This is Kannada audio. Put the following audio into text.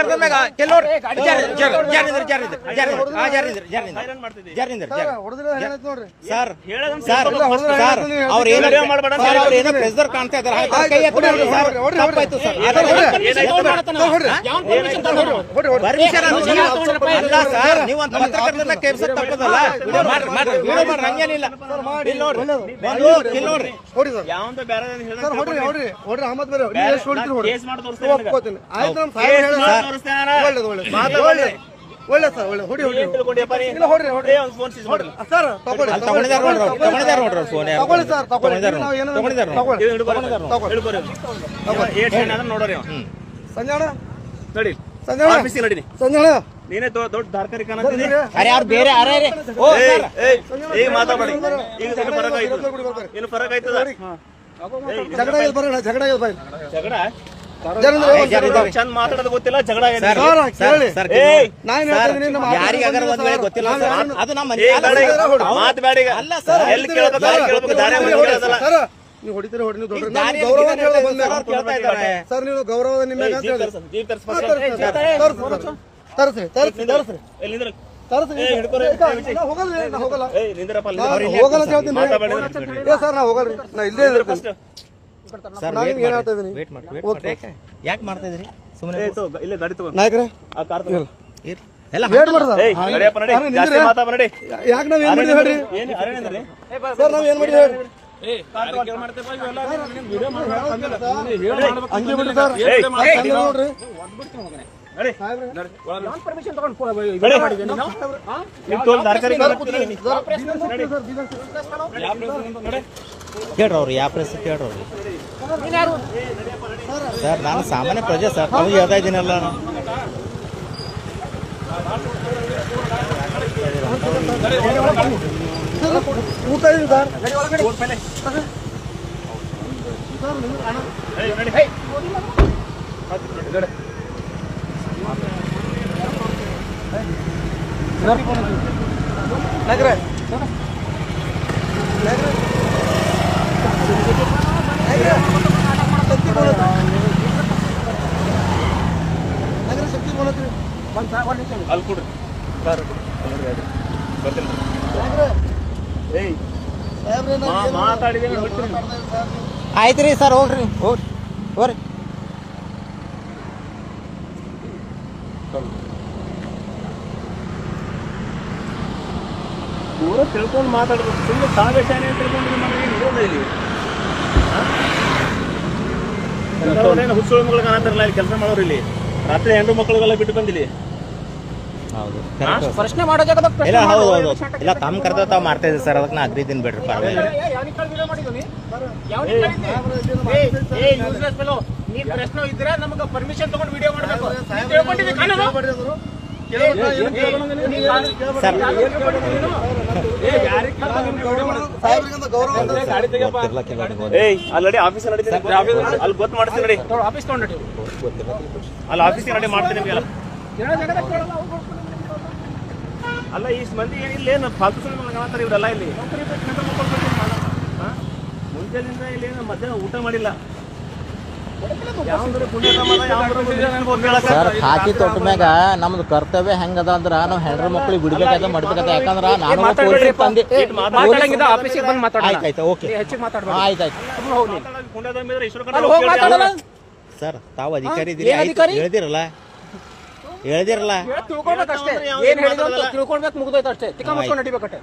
ಪತ್ರಕರ್ತರ ಮ್ಯಾಗ ಕೆಲವ್ರು ಜಾರ್ ಜಾರ್ ಜಾರಿಂದ್ರ ಜಾರಿಂದ್ರ ಜಾರಿಂದ್ರ ಆ ಜಾರಿಂದ್ರ ಜಾರಿಂದ್ರ ಜಾರಿಂದ್ರ ಜಾರ್ ಹೊಡೆದ್ರೆ ಏನಾಯ್ತು ನೋಡ್ರಿ. ಸರ್ ಅವ್ರು ಏನೋ ಅವ್ರು. ಏನೋ ಪ್ರೆಸರ್ ಕಾಣ್ತಾ ಇದ್ದಾರೆ ಕೈ ಎತ್ತಿ ಹೊಡ್ರಿ, ಸರ್. ಹೊಡ್ರಿ, ಹೊಡ್ರಿ, ತಪ್ಪಾಯ್ತು ಸರ್. ಹೊಡ್ರಿ, ಹೊಡ್ರಿ. ಏನಾಯ್ತು? ಹೊಡ್ರಿ. ಹೊಡ್ರಿ, ಹೊಡ್ರಿ. ಪರ್ಮಿಷನ್ ಅಲ್ಲ ಸರ್ ನೀವು ಅಂತ ಪತ್ರಕರ್ತರನ್ನ ಕೇಳ್ಸಕ್ ತಪ್ಪದಲ್ಲ? ವಿಡಿಯೋ ಮಾಡ್ರಿ ಮಾಡ್ರಿ. ವಿಡಿಯೋ ಮಾಡ್ರಿ ಹಂಗೇನಿಲ್ಲ ಇಲ್ಲಿ ನೋಡ್ರಿ ಬಂದು ಇಲ್ಲಿ ನೋಡ್ರಿ. ಹೊಡಿ ಸರ್ ಯಾವಂತ ಬೇರೆ ಹೇಳ್ದಂಗೆ ಸರ್ ಹೊಡ್ರಿ ಹೊಡ್ರಿ. ಹೊಡ್ರಿ ಅಹಮದ್ ಬೇರೆ ಎಷ್ಟು ಹೊಡಿತೀರಿ ಹೊಡ್ರಿ ಆಯ್ತು ನಮ್ಮ ಸಾಹೇಬ್ ಒಳ್ಳೇದು ಒಳ್ಳೇದು. ಒಳ್ಳೆ. ಒಳ್ಳೆ ಸರ್ ಒಳ್ಳೆ. ಹೊಡಿ ಹೊಡಿ. ಏನ್ ತಿಳ್ಕೊಂಡಿಯಪ್ಪ ನೀ? ಇಲ್ಲ ಹೊಡ್ರಿ ಹೊಡ್ರಿ. ಏ, ಫೋನ್ ಸೀಸ್. ಸರ್ ತಗೊಳ್ಳಿ ಅಲ್ಲಿ ತಗೊಂಡಿದ್ದಾರೆ ನೋಡ್ರಿ ತಗೊಂಡಿದ್ದಾರೆ ನೋಡ್ರಿ ಫೋನ್. ಯಾರು ತಗೊಳ್ಳಿ. ಸರ್ ತಗೊಂಡಿದ್ದಾರೆ ನಾವು ಏನೋ ತಗೊಂಡಿದ್ದಾರೆ ತಗೊಳ್ಳಿ. ಇದು ಏಟ್ ನೋಡೋರಿ. ಸಂಜಾಣ? ನಡಿ. ಸಂಜಾಣ? ಸಂಜಾಣ? ನೀನೇ ದೊಡ್ಡ ಧಾರ್ಕರಿ ಕಾಣತ್ತೀನಿ ಅರೆ ಯಾರು ಬೇರೆ? ಅರೆ ಅರೆ. ಓ ಸರ್. ಏಯ್, ಈಗ ಮಾತಾಡಿ ಈಗ ಸ್ವಲ್ಪ ಫರಕ್ ಆಯ್ತು ಏನು ಫರಕ್ ಆಯ್ತದ? ಜಗಳ ಇಲ್ಲ ಬರೋಣ ಜಗಳ ಜಗಳ? ಚಂದ ಮಾತಾಡೋದು ಗೊತ್ತಿಲ್ಲ ಜಗಳ ನಮ್ಮ ಒಂದ್ ವೇಳೆ ಗೊತ್ತಿಲ್ಲ ಅದು ನಮ್ಮ ಮಾತ್ ಬೇಡ ಅಲ್ಲ ಸರ್, ಎಲ್ಲಿ ಕೇಳ್ಬೇಕು ಕೇಳ್ಬೇಕು ದಾರಿ ನೀವು ಹೊಡಿತೀರಿ ಹೊಡಿ ಸರ್, ನೀವು ಗೌರವ ನಿಮ್ಮ ಏಯ್, ಅಂತ ಜೀಪ್ ಹೇಳಿ ತರ್ಸು, ಜೀಪ್ ತರ್ಸು ಹಾ, first. ತರ್ಸಿ, ಏಯ್, ತರ್ಸಿ, ತರ್ಸಿ, ತರ್ಸಿ, ತರ್ಸಿ, ತರ್ಸಿ. ಎಲ್ಲಿ ನಿಂದ್ರು? ತರ್ಸಿ. ಏಯ್, ಹಿಡ್ಕೊರಿ. ಏ, ಹೋಗಲ್ಲ ಹೋಗಲ್ಲ. ಸರ್ ನಾ ಹೋಗಲ್ರಿ ನಾ ಇಲ್ಲೇ first. ಸರ್ ವೇಟ್ ಏನ್ ಇದೀನಿ? ವೇಟ್ ಮಾಡಿ ವೇಟ್ ಮಾಡಿ ಯಾಕೆ ಮಾಡ್ತಾ ಇದ್ರಿ? ಸುಮ್ಮನೆ ಇಲ್ಲೇ ಗಾಡಿ ತಗೋ. ನಾಯಕರೇ ಆ ಕಾರ್ ತಗೋ. ಎಲ್ಲ ವೇಟ್ ಮಾಡ್ದ ಜಾಸ್ತಿ. ಮಾತಾಡ್ಬೇಡ, ನಡಿ. ಯಾಕೆ ನಾವು ಏನು ಮಾಡಿದ್ವಿ ಹೇಳ್ರಿ ಏನ್ ಅರಣ್ಯ ಅಂದ್ರಿ? ಸರ್ ನಾವ್ ಏನ್ ಮಾಡಿದ್ವಿ ಹೇಳ್ರಿ ಹಂಗೆ ಬಿಡ್ರಿ ಸರ್ ನೋಡ್ರಿ. ನಡಿ. ಸಾಹೇಬ್ರೆ. ಕೇಳ್ರಿ ಅವ್ರು ಯಾವ ಪ್ರೆಸ್ ಕೇಳ್ರಿ ಸರ್ ನಾನು ಸಾಮಾನ್ಯ ಪ್ರಜೆ ಸರ್. ತಮಗೆ ಹೇಳ್ತಾ ಇದ್ದೀನಲ್ಲ. ಸರ್ ಏಯ್, ನಡಿ. ನಾಯಕರೇ ಶಕ್ತಿ ಬೋಲತ್ರಿ ಅಲ್ಲಿ ಕೊಡ್ರಿ ಬರ್ತೀನಿ ಏಯ್ ಸಾಹೇಬ್ರೆ ನಾನು ಮಾ- ಏನು ಮಾತಾಡಿದ್ರೆ ಬಿಡ್ತೀನಿ. ಇದ್ದೀನಿ ಸರ್. ಆಯ್ತು ರೀ ಸರ್ ಹೋಗ್ರಿ. ಹೋಗ್ರಿ. ಹೋಗ್ರಿ. ಪೂರ ತಿಳ್ಕೊಂಡು ಮಾತಾಡ್ಬೇಕು. ಸುಮ್ಮನೆ ತಾವೇ ಶಾನೆ ತಿಳ್ಕೊಂಡು ಇದು ಮಾಡಿದ್ರೆ ಏನು ಇರೋದೇ ಇಲ್ಲಿ? ಎಂಥವ್ರೇನು ಮಗಳಿಗೆ ಮಗಳು ಕಾಣತ್ತಾರಲ್ಲ ಇಲ್ಲಿ ಕೆಲಸ ಮಾಡೋರು ಇಲ್ಲಿ. ರಾತ್ರಿ ಹೆಣ್ಣು ಮಕ್ಕಳಿಗೆಲ್ಲ ಬಿಟ್ಟು ಬಂದಿಲ್ಲಿ ಹೌದು? ಪ್ರಶ್ನೆ ಮಾಡೋ ಜಾಗದಾಗ ಪ್ರಶ್ನೆ ಇಲ್ಲ ಹೌದು ಇಲ್ಲ ತಮ್ಮ ಕರೆದ ತಾವು ಮಾಡ್ತಾ ಇದ್ದೀವಿ ಸರ್ ಅದಕ್ಕೆ ನಾ ತಿನ್ ಬಿಡ್ರಿ ಪರವಾಗಿಲ್ಲ. ನೀನ್? ಪ್ರಶ್ನೆ ಇದ್ರೆ ನಮಗೆ ಪರ್ಮಿಷನ್ ತಗೊಂಡು ವಿಡಿಯೋ ಮಾಡಬೇಕು. ಕಾನೂನು? ಆಲ್ರೆಡಿ ಆಫೀಸ್ ನಡೀತೀನಿ ಅಲ್ಲಿ ಗೊತ್ತು ಮಾಡ್ತೀನಿ ನೋಡಿ. ಆಫೀಸ್ ತಗೊಂಡಿ. ಅಲ್ಲಿ ಆಫೀಸ್ ನಡಿ ಮಾಡ್ತೀನಿ ನಿಮಗೆಲ್ಲ. ಅಲ್ಲ ಈ ಮಂದಿ ಏನಿಲ್ಲ ಏನು ಫಾಲ್ತು ಸುಳ್ಳು ಇವರೆಲ್ಲ ಇಲ್ಲಿ ಹಾ? ಮುಂಜಾನಿಂದ ಇಲ್ಲಿ ಏನು ಮಧ್ಯಾಹ್ನ ಊಟ ಮಾಡಿಲ್ಲ. ಸರ್ ಹಾಕಿ ತೊಟ್ಟ ಮ್ಯಾಗ ನಮ್ದು ಕರ್ತವ್ಯ ಹೆಂಗದ ಅಂದ್ರ ನಾವು ಹೆಣ್ರ ಮಕ್ಳಿಗೆ ಬಿಡ್ಬೇಕಾದ ಮಾಡ್ಬೇಕಾದ ಯಾಕಂದ್ರ ನಾನು ಪೊಲೀಸ್ ತಂದೆ ಓಕೆ. ಆಯ್ತಾಯ್ತು ಮಾತಾಡಲ್ಲ. ಸರ್ ತಾವು ಅಧಿಕಾರಿ? ಇದ್ದೀರಿ ಏನ್ ಅಧಿಕಾರಿ? ಹೇಳ್ದಿರಲ್ಲ ಹೇಳ್ದಿರಲ್ಲ. ಹೇಳ್ ತಿಳ್ಕೊಳ್ಬೇಕು ಅಷ್ಟೇ ಯಾವ್ದು ಏನ್ ಹೇಳಿದ್ರು. ತಿಳ್ಕೊಳ್ಬೇಕು ಮುಗ್ದೋಯ್ತು ಅಷ್ಟೇ. ತಿಕ್ಕ ಮುಚ್ಕೊಂಡು ನಡಿಬೇಕಷ್ಟೇ.